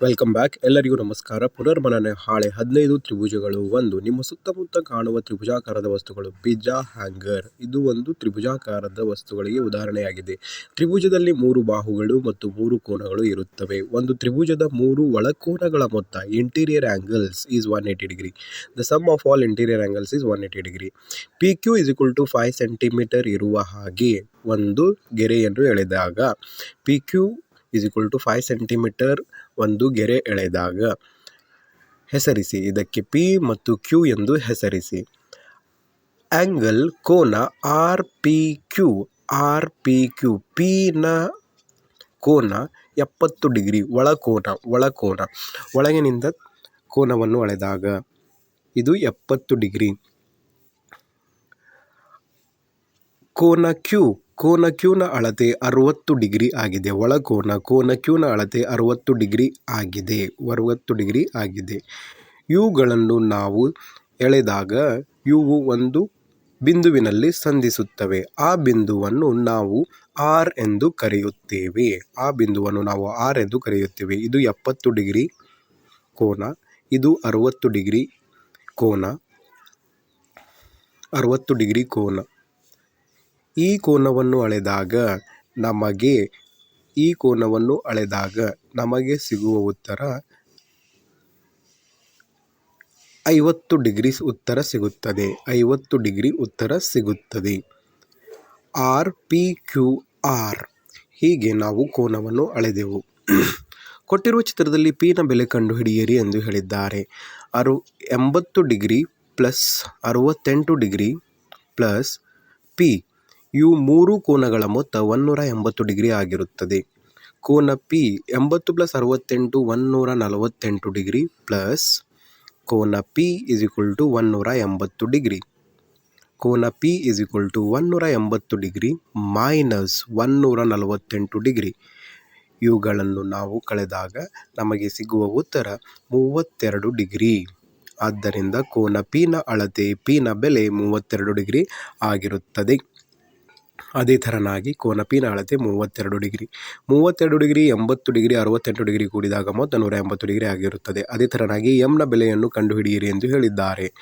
Welcome back ಎಲ್ಲರಿಗೂ ನಮಸ್ಕಾರ. ಪುನರ್ಮನನೆ ಹಾಳೆ ಹದಿನೈದು ತ್ರಿಭುಜಗಳು, ಒಂದು ನಿಮ್ಮ ಸುತ್ತಮುತ್ತ ಕಾಣುವ ತ್ರಿಭುಜಾಕಾರದ ವಸ್ತುಗಳು, ಪಿಜ್ಜಾ, ಹ್ಯಾಂಗರ್. ಇದು ಒಂದು ತ್ರಿಭುಜಾಕಾರದ ವಸ್ತುಗಳಿಗೆ ಉದಾಹರಣೆಯಾಗಿದೆ. ತ್ರಿಭುಜದಲ್ಲಿ ಮೂರು ಬಾಹುಗಳು ಮತ್ತು ಮೂರು ಕೋನಗಳು ಇರುತ್ತವೆ. ಒಂದು ತ್ರಿಭುಜದ ಮೂರು ಒಳಕೋನಗಳ ಮೊತ್ತ interior angles is one eighty degree the sum of all interior angles is one eighty degree P Q is equal to five centimetre ಇರುವ ಹಾಗೆ ಒಂದು ಗೆರೆಯನ್ನು ಎಳೆದಾಗ P Q is equal to five centimetre ಒಂದು ಗೆರೆ ಎಳೆದಾಗ. ಹೆಸರಿಸಿ, ಇದಕ್ಕೆ ಪಿ ಮತ್ತು Q ಎಂದು ಹೆಸರಿಸಿ. ಆ್ಯಂಗಲ್ ಕೋನ R P Q R P Q ಪಿನ ಕೋನ ಎಪ್ಪತ್ತು ಡಿಗ್ರಿ ಒಳಕೋನ ಒಳಕೋನ ಒಳಗಿನಿಂದ ಕೋನವನ್ನು ಅಳೆದಾಗ ಇದು ಎಪ್ಪತ್ತು ಡಿಗ್ರಿ. ಕೋನ ಕ್ಯೂ. ಕೋನ ಕ್ಯೂನ ಅಳತೆ ಅರುವತ್ತು ಡಿಗ್ರಿ ಆಗಿದೆ. ಒಳಕೋನ ಕೋನ ಕ್ಯೂನ ಅಳತೆ ಅರುವತ್ತು ಡಿಗ್ರಿ ಆಗಿದೆ. ಅರುವತ್ತು ಡಿಗ್ರಿ ಆಗಿದೆ. ಇವುಗಳನ್ನು ನಾವು ಎಳೆದಾಗ ಇವು ಒಂದು ಬಿಂದುವಿನಲ್ಲಿ ಸಂಧಿಸುತ್ತವೆ. ಆ ಬಿಂದುವನ್ನು ನಾವು ಆರ್ ಎಂದು ಕರೆಯುತ್ತೇವೆ. ಆ ಬಿಂದುವನ್ನು ನಾವು ಆರ್ ಎಂದು ಕರೆಯುತ್ತೇವೆ. ಇದು ಎಪ್ಪತ್ತು ಡಿಗ್ರಿ ಕೋನ. ಇದು ಅರುವತ್ತು ಡಿಗ್ರಿ ಕೋನ. ಅರುವತ್ತು ಡಿಗ್ರಿ ಕೋನ. ಈ ಕೋನವನ್ನು ಅಳೆದಾಗ ನಮಗೆ, ಈ ಕೋನವನ್ನು ಅಳೆದಾಗ ನಮಗೆ ಸಿಗುವ ಉತ್ತರ ಐವತ್ತು ಡಿಗ್ರಿ ಉತ್ತರ ಸಿಗುತ್ತದೆ. ಐವತ್ತು ಡಿಗ್ರಿ ಉತ್ತರ ಸಿಗುತ್ತದೆ. R P Q R. ಹೀಗೆ ನಾವು ಕೋನವನ್ನು ಅಳೆದೆವು. ಕೊಟ್ಟಿರುವ ಚಿತ್ರದಲ್ಲಿ ಪಿನ ಬೆಲೆ ಕಂಡುಹಿಡಿಯಿರಿ ಎಂದು ಹೇಳಿದ್ದಾರೆ. ಅರು ಎಂಬತ್ತು ಡಿಗ್ರಿ ಪ್ಲಸ್ ಅರುವತ್ತೆಂಟು ಡಿಗ್ರಿ ಪ್ಲಸ್ ಪಿ ಇವು ಮೂರು ಕೋನಗಳ ಮೊತ್ತ ಒನ್ನೂರ ಎಂಬತ್ತು ಡಿಗ್ರಿ ಆಗಿರುತ್ತದೆ. ಕೋನ ಪಿ ಎಂಬತ್ತು ಪ್ಲಸ್ ಅರವತ್ತೆಂಟು ಒನ್ನೂರ ನಲವತ್ತೆಂಟು ಡಿಗ್ರಿ ಪ್ಲಸ್ ಕೋನ ಪಿ ಇಸ್ ಈಕ್ವಲ್ ಟು ಒನ್ನೂರ ಎಂಬತ್ತು ಡಿಗ್ರಿ. ಕೋನ ಪಿ ಇಸ್ ಈಕ್ವಲ್ ಟು ಒನ್ನೂರ ಎಂಬತ್ತು ಡಿಗ್ರಿ ಮೈನಸ್ ಒನ್ನೂರ ನಲವತ್ತೆಂಟು ಡಿಗ್ರಿ. ಇವುಗಳನ್ನು ನಾವು ಕಳೆದಾಗ ನಮಗೆ ಸಿಗುವ ಉತ್ತರ ಮೂವತ್ತೆರಡು ಡಿಗ್ರಿ. ಆದ್ದರಿಂದ ಕೋನ ಪಿನ ಅಳತೆ ಪಿನ ಬೆಲೆ ಮೂವತ್ತೆರಡು ಡಿಗ್ರಿ ಆಗಿರುತ್ತದೆ. ಅದೇ ಥರನಾಗಿ ಕೋನ ಪಿನ ಅಳತೆ ಮೂವತ್ತೆರಡು ಡಿಗ್ರಿ. ಮೂವತ್ತೆರಡು ಡಿಗ್ರಿ, ಎಂಬತ್ತು ಡಿಗ್ರಿ, ಅರವತ್ತೆಂಟು ಡಿಗ್ರಿ ಕೂಡಿದಾಗ ಮೊತ್ತ ನೂರ ಎಂಬತ್ತು ಡಿಗ್ರಿ ಆಗಿರುತ್ತದೆ. ಅದೇ ಥರನಾಗಿ ಎಂನ ಬೆಲೆಯನ್ನು ಕಂಡುಹಿಡಿಯಿರಿ ಎಂದು ಹೇಳಿದ್ದಾರೆ.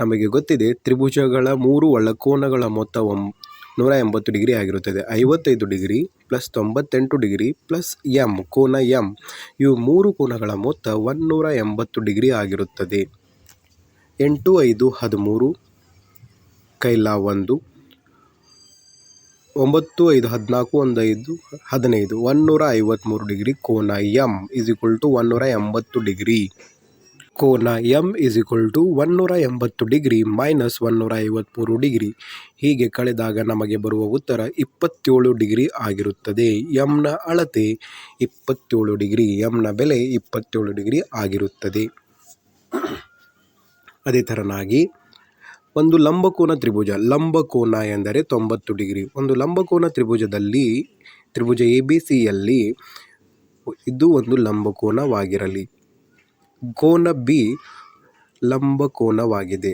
ನಮಗೆ ಗೊತ್ತಿದೆ, ತ್ರಿಭುಜಗಳ ಮೂರು ಒಳಕೋನಗಳ ಮೊತ್ತ ಒಂ ನೂರ ಎಂಬತ್ತು ಡಿಗ್ರಿ ಆಗಿರುತ್ತದೆ. ಐವತ್ತೈದು ಡಿಗ್ರಿ ಪ್ಲಸ್ ತೊಂಬತ್ತೆಂಟು ಡಿಗ್ರಿ ಪ್ಲಸ್ ಎಂ, ಕೋನ ಎಂ, ಇವು ಮೂರು ಕೋನಗಳ ಮೊತ್ತ ಒನ್ನೂರ ಎಂಬತ್ತು ಡಿಗ್ರಿ ಆಗಿರುತ್ತದೆ. ಎಂಟು ಐದು ಹದಿಮೂರು, ಕೈಲ ಒಂದು ಒಂಬತ್ತು, ಐದು, ಹದಿನಾಲ್ಕು, ಒಂದು, ಐದು, ಹದಿನೈದು ಒನ್ನೂರ ಐವತ್ತ್ಮೂರು ಡಿಗ್ರಿ ಕೋನ ಎಂ ಇಸ್ ಈಕ್ವಲ್ ಟು ಒನ್ನೂರ ಎಂಬತ್ತು ಡಿಗ್ರಿ. ಕೋನ ಎಂ ಇಸ್ ಈಕ್ವಲ್ ಟು ಒನ್ನೂರ ಎಂಬತ್ತು ಡಿಗ್ರಿ ಮೈನಸ್ ಒನ್ನೂರ ಐವತ್ತ್ಮೂರು ಡಿಗ್ರಿ. ಹೀಗೆ ಕಳೆದಾಗ ನಮಗೆ ಬರುವ ಉತ್ತರ ಇಪ್ಪತ್ತೇಳು ಡಿಗ್ರಿ ಆಗಿರುತ್ತದೆ. ಎಮ್ನ ಅಳತೆ ಇಪ್ಪತ್ತೇಳು ಡಿಗ್ರಿ ಎಮ್ನ ಬೆಲೆ ಇಪ್ಪತ್ತೇಳು ಡಿಗ್ರಿ ಆಗಿರುತ್ತದೆ. ಅದೇ ಥರನಾಗಿ ಒಂದು ಲಂಬಕೋನ ತ್ರಿಭುಜ. ಲಂಬಕೋನ ಎಂದರೆ ತೊಂಬತ್ತು ಡಿಗ್ರಿ. ಒಂದು ಲಂಬಕೋನ ತ್ರಿಭುಜದಲ್ಲಿ, ತ್ರಿಭುಜ ಎ ಬಿ ಸಿಯಲ್ಲಿ ಇದು ಒಂದು ಲಂಬಕೋನವಾಗಿರಲಿ. ಕೋನ ಬಿ ಲಂಬಕೋನವಾಗಿದೆ.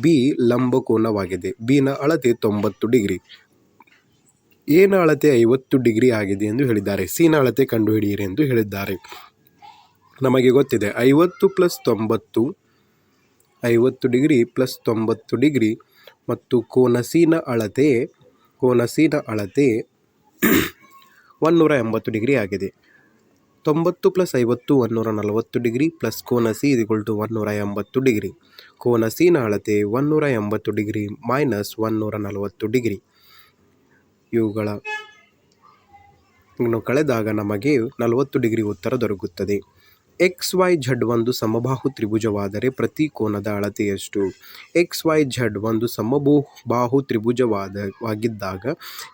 ಬಿ ಲಂಬಕೋನವಾಗಿದೆ. ಬಿನ ಅಳತೆ ತೊಂಬತ್ತು ಡಿಗ್ರಿ. ಎನ ಅಳತೆ ಐವತ್ತು ಡಿಗ್ರಿ ಆಗಿದೆ ಎಂದು ಹೇಳಿದ್ದಾರೆ. ಸಿನ ಅಳತೆ ಕಂಡುಹಿಡಿಯಿರಿ ಎಂದು ಹೇಳಿದ್ದಾರೆ. ನಮಗೆ ಗೊತ್ತಿದೆ. ಐವತ್ತು ಪ್ಲಸ್ ತೊಂಬತ್ತು ಐವತ್ತು ಡಿಗ್ರಿ ಪ್ಲಸ್ ತೊಂಬತ್ತು ಡಿಗ್ರಿ ಮತ್ತು ಕೋನಸೀನ ಅಳತೆ ಕೋನಸೀನ ಅಳತೆ ಒನ್ನೂರ ಎಂಬತ್ತು ಡಿಗ್ರಿ ಆಗಿದೆ. ತೊಂಬತ್ತು ಪ್ಲಸ್ ಐವತ್ತು ಒನ್ನೂರ ನಲವತ್ತು ಡಿಗ್ರಿ ಪ್ಲಸ್ ಕೋನಸಿ ಇದಿಕ್ವಲ್ ಟು ಒನ್ನೂರ ಎಂಬತ್ತು ಡಿಗ್ರಿ. ಕೋನಸೀನ ಅಳತೆ ಒನ್ನೂರ ಎಂಬತ್ತು ಡಿಗ್ರಿ ಮೈನಸ್ ಒನ್ನೂರ ನಲವತ್ತು ಡಿಗ್ರಿ. ಇವುಗಳ ಕಳೆದಾಗ ನಮಗೆ ನಲವತ್ತು ಡಿಗ್ರಿ ಉತ್ತರ ದೊರಕುತ್ತದೆ. ಎಕ್ಸ್ ವೈ ಝಡ್ ಒಂದು ಸಮಬಾಹು ತ್ರಿಭುಜವಾದರೆ ಪ್ರತಿ ಕೋನದ ಅಳತೆ ಎಷ್ಟು? ಎಕ್ಸ್ ವೈ ಝಡ್ ಒಂದು ಸಮಬೂ ಬಾಹು ತ್ರಿಭುಜವಾದವಾಗಿದ್ದಾಗ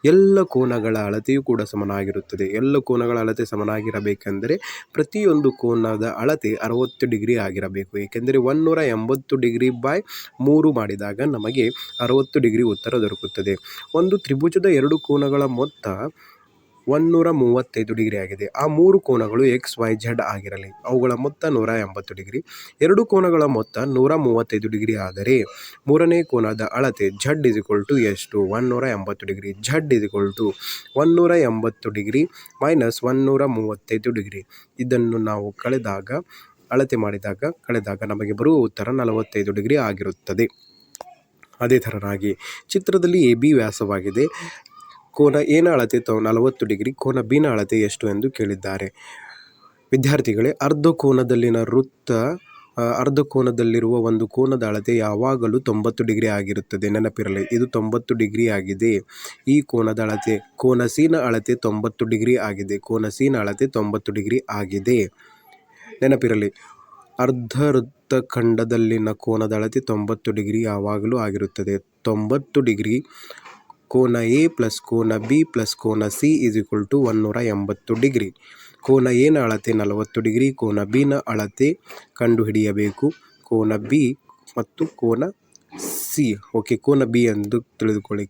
ಎಲ್ಲ ಕೋನಗಳ ಅಳತೆಯೂ ಕೂಡ ಸಮನಾಗಿರುತ್ತದೆ. ಎಲ್ಲ ಕೋನಗಳ ಅಳತೆ ಸಮನಾಗಿರಬೇಕೆಂದರೆ ಪ್ರತಿಯೊಂದು ಕೋನದ ಅಳತೆ ಅರವತ್ತು ಡಿಗ್ರಿ ಆಗಿರಬೇಕು. ಏಕೆಂದರೆ ಒನ್ನೂರ ಎಂಬತ್ತು ಡಿಗ್ರಿ ಬೈ ಮೂರು ಮಾಡಿದಾಗ ನಮಗೆ ಅರವತ್ತು ಡಿಗ್ರಿ ಉತ್ತರ ದೊರಕುತ್ತದೆ. ಒಂದು ತ್ರಿಭುಜದ ಎರಡು ಕೋನಗಳ ಮೊತ್ತ ಒಂದುನೂರ ಮೂವತ್ತೈದು ಡಿಗ್ರಿ ಆಗಿದೆ. ಆ ಮೂರು ಕೋನಗಳು ಎಕ್ಸ್ ವೈ ಝಡ್ ಆಗಿರಲಿ. ಅವುಗಳ ಮೊತ್ತ ನೂರ ಎಂಬತ್ತು ಡಿಗ್ರಿ. ಎರಡು ಕೋನಗಳ ಮೊತ್ತ ನೂರ ಮೂವತ್ತೈದು ಡಿಗ್ರಿ ಆದರೆ ಮೂರನೇ ಕೋನದ ಅಳತೆ ಝಡ್ ಇಸ್ ಇಕ್ವಲ್ ಟು ಎಷ್ಟು ಒನ್ನೂರ ಎಂಬತ್ತು degree. Z is equal to ಒನ್ನೂರ ಎಂಬತ್ತು ಡಿಗ್ರಿ ಮೈನಸ್ ಒನ್ನೂರ ಮೂವತ್ತೈದು ಡಿಗ್ರಿ. ಇದನ್ನು ನಾವು ಕಳೆದಾಗ, ಅಳತೆ ಮಾಡಿದಾಗ, ಕಳೆದಾಗ ನಮಗೆ ಬರುವ ಉತ್ತರ ನಲವತ್ತೈದು ಡಿಗ್ರಿ ಆಗಿರುತ್ತದೆ. ಅದೇ ಥರನಾಗಿ ಚಿತ್ರದಲ್ಲಿ ಎ ಬಿ ವ್ಯಾಸವಾಗಿದೆ. ಕೋನ ಏನ ಅಳತೆ ತ ನಲವತ್ತು ಡಿಗ್ರಿ, ಕೋನ ಬಿನ ಅಳತೆ ಎಷ್ಟು ಎಂದು ಕೇಳಿದ್ದಾರೆ. ವಿದ್ಯಾರ್ಥಿಗಳೇ, ಅರ್ಧ ಕೋನದಲ್ಲಿನ ವೃತ್ತ ಅರ್ಧ ಕೋನದಲ್ಲಿರುವ ಒಂದು ಕೋನದ ಅಳತೆ ಯಾವಾಗಲೂ ತೊಂಬತ್ತು ಡಿಗ್ರಿ ಆಗಿರುತ್ತದೆ. ನೆನಪಿರಲಿ, ಇದು ತೊಂಬತ್ತು ಡಿಗ್ರಿ ಆಗಿದೆ. ಈ ಕೋನದ ಅಳತೆ ಕೋನ ಸಿನ ಅಳತೆ ತೊಂಬತ್ತು ಡಿಗ್ರಿ ಆಗಿದೆ. ಕೋನ ಸಿನ ಅಳತೆ ತೊಂಬತ್ತು ಡಿಗ್ರಿ ಆಗಿದೆ. ನೆನಪಿರಲಿ, ಅರ್ಧ ವೃತ್ತಖಂಡದಲ್ಲಿನ ಕೋನದ ಅಳತೆ ತೊಂಬತ್ತು ಡಿಗ್ರಿ ಯಾವಾಗಲೂ ಆಗಿರುತ್ತದೆ. ತೊಂಬತ್ತು ಡಿಗ್ರಿ ಕೋನ ಎ ಪ್ಲಸ್ ಕೋನ ಬಿ ಪ್ಲಸ್ ಕೋನ ಸಿ ಇಸ್ ಈಕ್ವಲ್ ಟು ಒನ್ನೂರ ಎಂಬತ್ತು ಡಿಗ್ರಿ ಕೋನ ಎನ ಅಳತೆ ನಲವತ್ತು ಡಿಗ್ರಿ ಕೋನ ಬಿನ ಅಳತೆ ಕಂಡುಹಿಡಿಯಬೇಕು. ಕೋನ ಬಿ ಮತ್ತು ಕೋನ ಸಿ ಓಕೆ ಕೋನ ಬಿ ಎಂದು ತಿಳಿದುಕೊಳ್ಳಿ.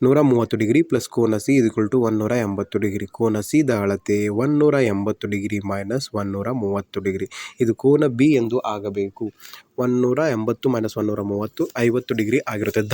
ನೂರ ಮೂವತ್ತು ಡಿಗ್ರಿ ಪ್ಲಸ್ ಕೋನ ಸಿ ಇದ್ಕೊಲ್ ಟು ಒನ್ನೂರ ಎಂಬತ್ತು ಡಿಗ್ರಿ ಕೋನ ಸಿದ ಅಳತೆ ಒನ್ನೂರ ಎಂಬತ್ತು ಡಿಗ್ರಿ ಮೈನಸ್ ಒನ್ನೂರ ಮೂವತ್ತು ಡಿಗ್ರಿ ಇದು ಕೋನ ಬಿ ಎಂದು ಆಗಬೇಕು. ಒನ್ನೂರ ಎಂಬತ್ತು ಮೈನಸ್ ಒನ್ನೂರ ಮೂವತ್ತು ಐವತ್ತು ಡಿಗ್ರಿ ಆಗಿರುತ್ತೆ.